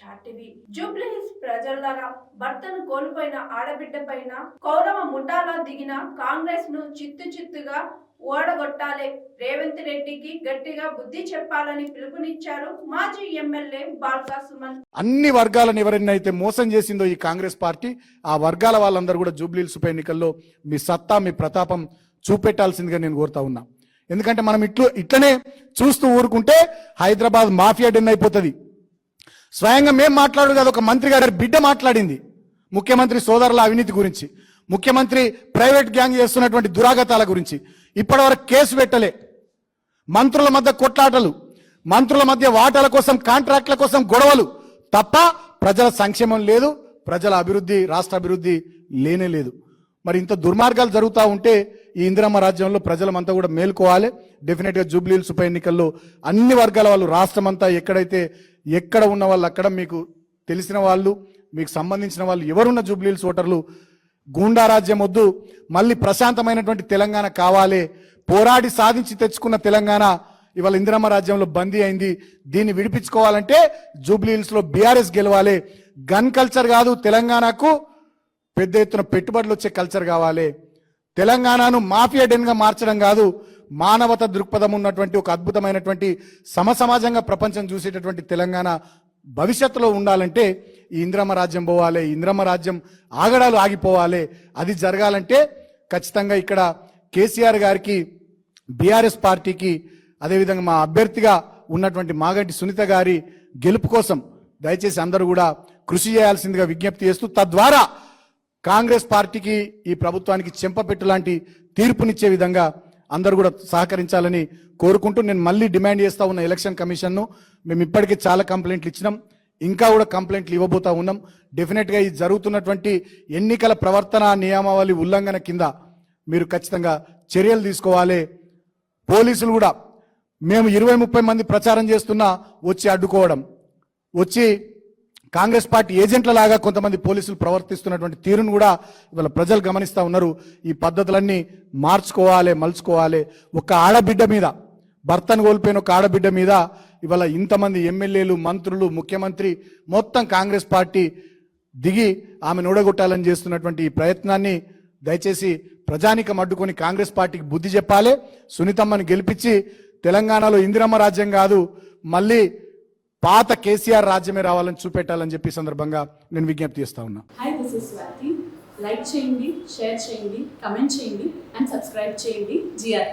చాటివి. జూబ్లీహిల్స్ ప్రజలారా భర్తను కోల్పోయిన ఆడబిడ్డ పైన కౌరవ ముఠాలో దిగిన కాంగ్రెస్ను చిత్తు చిత్తుగా ఓడగొట్టాలి. రేవంత్ రెడ్డికి గట్టిగా బుద్ధి చెప్పాలని పిలుపునిచ్చారు మాజీ ఎమ్మెల్యే బాల్కా సుమన్. అన్ని వర్గాలను ఎవరినైతే మోసం చేసిందో ఈ కాంగ్రెస్ పార్టీ ఆ వర్గాల వాళ్ళందరూ కూడా జూబ్లీహిల్స్ ఉప ఎన్నికల్లో మీ సత్తా మీ ప్రతాపం చూపెట్టాల్సిందిగా నేను కోరుతా ఉన్నా. ఎందుకంటే మనం ఇట్లు ఇట్లనే చూస్తూ ఊరుకుంటే హైదరాబాద్ మాఫియా డెన్ అయిపోతుంది. స్వయంగా మేం మాట్లాడు కదా ఒక మంత్రి గారి బిడ్డ మాట్లాడింది. ముఖ్యమంత్రి సోదరుల అవినీతి గురించి ముఖ్యమంత్రి ప్రైవేట్ గ్యాంగ్ చేస్తున్నటువంటి దురాగతాల గురించి. ఇప్పటివరకు కేసు పెట్టలే. మంత్రుల మధ్య కొట్లాటలు మంత్రుల మధ్య వాటాల కోసం కాంట్రాక్ట్ల కోసం గొడవలు తప్ప ప్రజల సంక్షేమం లేదు ప్రజల అభివృద్ధి రాష్ట్ర అభివృద్ధి లేనే లేదు. మరి ఇంత దుర్మార్గాలు జరుగుతూ ఉంటే ఈ ఇందిరమ్మ రాజ్యంలో ప్రజలమంతా కూడా మేల్కోవాలి. డెఫినెట్గా జూబ్లీహిల్స్ ఉప ఎన్నికల్లో అన్ని వర్గాల వాళ్ళు రాష్ట్రమంతా ఎక్కడైతే ఎక్కడ ఉన్న వాళ్ళు అక్కడ మీకు తెలిసిన వాళ్ళు మీకు సంబంధించిన వాళ్ళు ఎవరున్న జూబ్లీల్స్ ఓటర్లు గూండా రాజ్యం వద్దు. మళ్ళీ ప్రశాంతమైనటువంటి తెలంగాణ కావాలి. పోరాడి సాధించి తెచ్చుకున్న తెలంగాణ ఇవాళ ఇందిరమ్మ రాజ్యంలో బందీ అయింది. దీన్ని విడిపించుకోవాలంటే జూబ్లీహిల్స్లో బీఆర్ఎస్ గెలవాలి. గన్ కల్చర్ కాదు తెలంగాణకు పెద్ద ఎత్తున పెట్టుబడులు వచ్చే కల్చర్ కావాలి. తెలంగాణను మాఫియా డెన్గా మార్చడం కాదు మానవత దృక్పథం ఉన్నటువంటి ఒక అద్భుతమైనటువంటి సమసమాజంగా ప్రపంచం చూసేటటువంటి తెలంగాణ భవిష్యత్తులో ఉండాలంటే ఈ ఇంద్రమ రాజ్యం పోవాలి ఇంద్రమ రాజ్యం ఆగడాలు ఆగిపోవాలి. అది జరగాలంటే ఖచ్చితంగా ఇక్కడ కేసీఆర్ గారికి బీఆర్ఎస్ పార్టీకి అదేవిధంగా మా అభ్యర్థిగా ఉన్నటువంటి మాగంటి సునీత గారి గెలుపు కోసం దయచేసి అందరూ కూడా కృషి చేయాల్సిందిగా విజ్ఞప్తి చేస్తూ తద్వారా కాంగ్రెస్ పార్టీకి ఈ ప్రభుత్వానికి చెంపపెట్టు లాంటి తీర్పునిచ్చే విధంగా అందరూ కూడా సహకరించాలని కోరుకుంటూ నేను మళ్ళీ డిమాండ్ చేస్తూ ఉన్న ఎలక్షన్ కమిషన్ను మేము ఇప్పటికే చాలా కంప్లైంట్లు ఇచ్చినాం. ఇంకా కూడా కంప్లైంట్లు ఇవ్వబోతా ఉన్నాం. డెఫినెట్గా ఈ జరుగుతున్నటువంటి ఎన్నికల ప్రవర్తన నియమావళి ఉల్లంఘన కింద మీరు ఖచ్చితంగా చర్యలు తీసుకోవాలి. పోలీసులు కూడా మేము ఇరవై ముప్పై మంది ప్రచారం చేస్తున్నా వచ్చి అడ్డుకోవడం. వచ్చి కాంగ్రెస్ పార్టీ ఏజెంట్ల లాగా కొంతమంది పోలీసులు ప్రవర్తిస్తున్నటువంటి తీరును కూడా ఇవాళ ప్రజలు గమనిస్తూ ఉన్నారు. ఈ పద్ధతులన్నీ మార్చుకోవాలి మలుచుకోవాలి. ఒక ఆడబిడ్డ మీద భర్తను కోల్పోయిన ఒక ఆడబిడ్డ మీద ఇవాళ ఇంతమంది ఎమ్మెల్యేలు మంత్రులు ముఖ్యమంత్రి మొత్తం కాంగ్రెస్ పార్టీ దిగి ఆమెను ఓడగొట్టాలని చేస్తున్నటువంటి ఈ ప్రయత్నాన్ని దయచేసి ప్రజానికం అడ్డుకొని కాంగ్రెస్ పార్టీకి బుద్ధి చెప్పాలి. సునీతమ్మని గెలిపించి తెలంగాణలో ఇందిరమ్మ రాజ్యం కాదు మళ్ళీ పాత కేసీఆర్ రాజ్యమే రావాలని చూపెట్టాలని చెప్పి సందర్భంగా నేను విజ్ఞప్తి చేస్తా ఉన్నా. Hi this is Swathi like చేయండి షేర్ చేయండి కమెంట్ చేయండి అండ్ సబ్స్క్రైబ్ చేయండి జిఆర్